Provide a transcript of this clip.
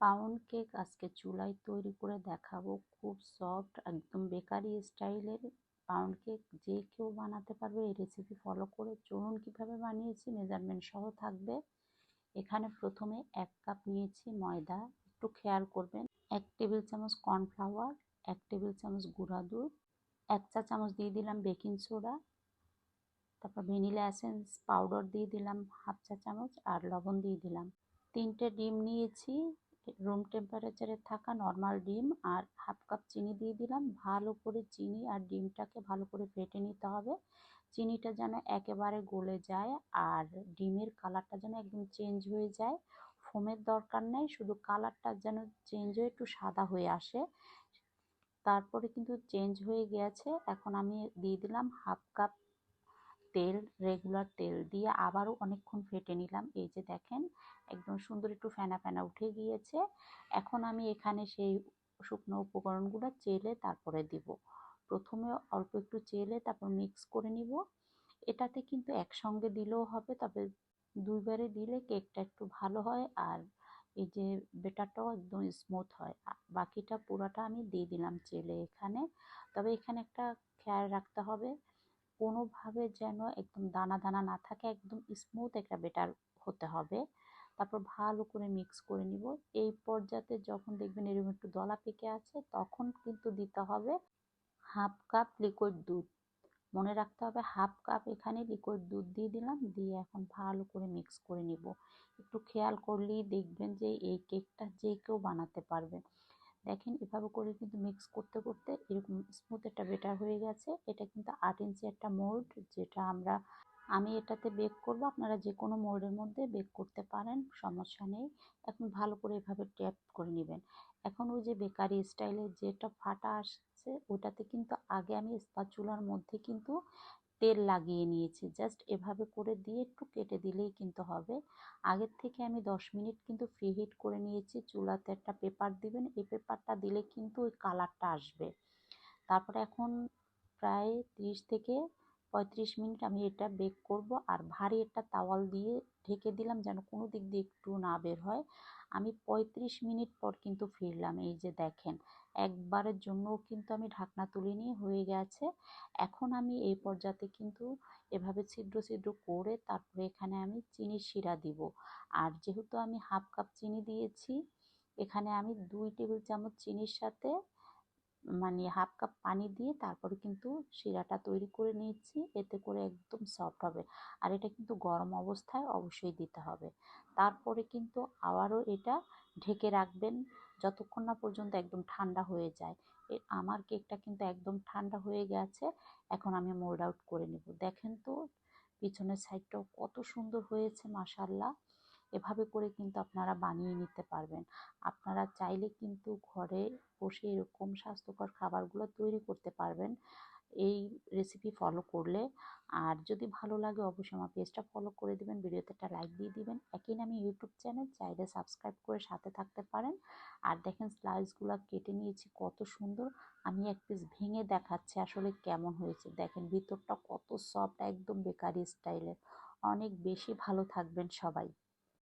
Pound cake আজকে চুলায় তৈরি করে দেখাবো। খুব সফট একদম বেকারি স্টাইলের পাউন্ড কেক। যে কেউ বানাতে পারবে এই রেসিপি ফলো করে চলুন কীভাবে বানিয়েছি মেজারমেন্ট সহ থাকবে। এখানে প্রথমে এক কাপ নিয়েছি ময়দা, একটু খেয়াল করবেন। এক টেবিল চামচ কর্নফ্লাওয়ার এক টেবিল চামচ গুঁড়া দুধ, এক চা চামচ দিয়ে দিলাম বেকিং সোডা তারপর ভ্যানিলা এসেন্স পাউডার দিয়ে দিলাম হাফ চা চামচ আর লবণ দিয়ে দিলাম। তিনটে ডিম নিয়েছি রুম টেম্পারেচারে থাকা নর্মাল ডিম আর হাফ কাপ চিনি দিয়ে দিলাম। ভালো করে চিনি আর ডিমটাকে ভালো করে ফেটে নিতে হবে। চিনিটা যেন একেবারে গলে যায় আর ডিমের কালারটা যেন একদম চেঞ্জ হয়ে যায়। ফোমের দরকার নেই, শুধু কালারটা যেন চেঞ্জ হয়ে একটু সাদা হয়ে আসে। তারপরে কিন্তু চেঞ্জ হয়ে গেছে। এখন আমি দিয়ে দিলাম হাফ কাপ তেল রেগুলার তেল দিয়ে আবারও অনেকক্ষণ ফেটে নিলাম। এই যে দেখেন, একদম সুন্দর একটু ফেনা ফেনা উঠে গিয়েছে। এখন আমি এখানে সেই শুকনো উপকরণগুলো চেলে তারপরে দিব। প্রথমে অল্প একটু চেলে তারপর মিক্স করে নিব। এটাতে কিন্তু একসঙ্গে দিলেও হবে, তবে দুইবারে দিলে কেকটা একটু ভালো হয় আর এই যে বেটারটাও একদম স্মুথ হয়। বাকিটা পুরাটা আমি দিয়ে দিলাম চেলে এখানে। তবে এখানে একটা খেয়াল রাখতে হবে কোনোভাবে যেন একদম দানা দানা না থাকে, একদম স্মুথ একটা বেটার হতে হবে। তারপর ভালো করে মিক্স করে নিব। এই পর্যায়ে যখন দেখবেন এরকম একটু দলা পেকে আছে, তখন কিন্তু দিতে হবে হাফ কাপ লিকুইড দুধ। মনে রাখতে হবে হাফ কাপ এখানে লিকুইড দুধ দিয়ে দিলাম, দিয়ে এখন ভালো করে মিক্স করে নিব। একটু খেয়াল করলেই দেখবেন যে এই কেকটা যে কেউ বানাতে পারবে। দেখেন এভাবে করে কিন্তু মিক্স করতে করতে এরকম স্মুথ একটা বেটার হয়ে গেছে। এটা কিন্তু আট ইঞ্চি একটা মোল্ড যেটা আমরা, আমি এটাতে বেক করব। আপনারা যে কোনো মোল্ডের মধ্যে বেক করতে পারেন, সমস্যা নেই। এখন ভালো করে এভাবে ট্যাপ করে নেবেন। এখন ওই যে বেকারি স্টাইলের যেটা ফাটা আসছে ওটাতে কিন্তু আগে আমি স্পাচুলার মধ্যে কিন্তু তেল লাগিয়ে নিয়েছি। জাস্ট এভাবে করে দিয়ে একটু কেটে দিলেই কিন্তু হবে। আগের থেকে আমি দশ মিনিট কিন্তু ফ্রি হিট করে নিয়েছি, চুলাতে একটা পেপার দিবেন, এই পেপারটা দিলে কিন্তু ওই কালারটা আসবে। তারপরে এখন প্রায় ত্রিশ থেকে পঁয়ত্রিশ মিনিট আমি এটা বেক করব আর ভারী একটা তাওয়াল দিয়ে ঢেকে দিলাম যেন কোনো দিক দিয়ে একটু না বের হয়। আমি পঁয়ত্রিশ মিনিট পর কিন্তু ফিরলাম, এই যে দেখেন। একবারের জন্যও কিন্তু আমি ঢাকনা তুলে নিয়ে হয়ে গেছে। এখন আমি এই পর্যাতে কিন্তু এভাবে ছিদ্র ছিদ্র করে তারপরে এখানে আমি চিনির শিরা দিব। আর যেহেতু আমি হাফ কাপ চিনি দিয়েছি, এখানে আমি দুই টেবিল চামচ চিনির সাথে মানে হাফ কাপ পানি দিয়ে তারপরে কিন্তু শিরাটা তৈরি করে নিয়েছি। এতে করে একদম সফট হবে। আর এটা কিন্তু গরম অবস্থায় অবশ্যই দিতে হবে। তারপরে কিন্তু আবারও এটা ঢেকে রাখবেন যতক্ষণ না পর্যন্ত একদম ঠান্ডা হয়ে যায়। আমার কেকটা কিন্তু একদম ঠান্ডা হয়ে গেছে। এখন আমি মোল্ড আউট করে নেব। দেখেন তো, পিছনের সাইডটাও কত সুন্দর হয়েছে মাসাল্লাহ এভাবে করে কিন্তু আপনারা বানিয়ে নিতে পারবেন। আপনারা চাইলে কিন্তু ঘরে বসে এরকম স্বাস্থ্যকর খাবারগুলো তৈরি করতে পারবেন। এই রেসিপি ফলো করলে। আর যদি ভালো লাগে অবশ্যই আমার পেজটা ফলো করে দিবেন, ভিডিওতে একটা লাইক দিয়ে দিবেন। একই নামে ইউটিউব চ্যানেল চাইলে সাবস্ক্রাইব করে সাথে থাকতে পারেন। আর দেখেন স্লাইসগুলো কেটে নিয়েছি, কত সুন্দর। আমি এক পিস ভেঙে দেখাচ্ছি আসলে কেমন হয়েছে। দেখেন ভিতরটা কত সফট একদম বেকারি স্টাইলের অনেক বেশি ভালো থাকবেন সবাই।